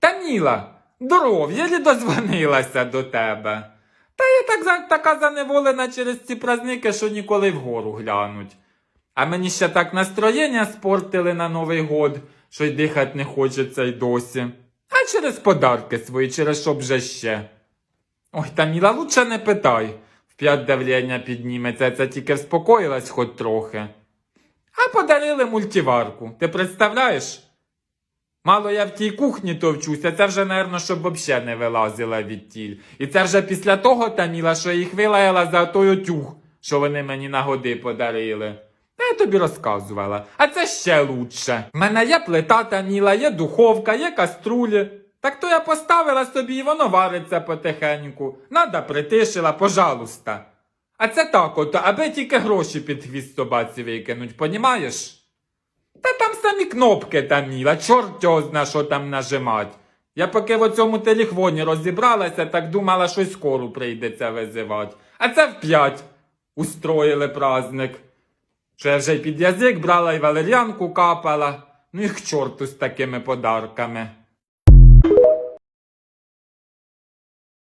Таміла, здоров, єлі дозвонилася до тебе. Та я так така заневолена через ці праздники, що ніколи вгору глянуть. А мені ще так настроєння спортили на Новий год, що й дихать не хочеться й досі. А через подарки свої, через що б же ще. Ой, Таміла, лучше не питай. В п'ять давлення підніметься, це тільки вспокоїлась хоч трохи. А подарили мультиварку. Ти представляєш? Мало я в тій кухні товчуся, це вже, напевно, щоб взагалі не вилазила відтіль. І це вже після того, Таміла, що їх вилаяла за той отюг, що вони мені на годи подарили. Та я тобі розказувала. А це ще лучше. В мене є плита Таміла, є духовка, є каструлі. Так то я поставила собі і воно вариться потихеньку. Надо притишила, пожалуйста. А це так от, аби тільки гроші під хвіст собаці викинуть, понімаєш? Та там самі кнопки Таміла, чорт його зна, що там нажимать. Я поки в оцьому телефоні розібралася, так думала, що скору прийдеться визивати. А це в п'ять устроїли праздник. Що я вже й під язик брала і валер'янку капала. Ну і к чорту з такими подарками.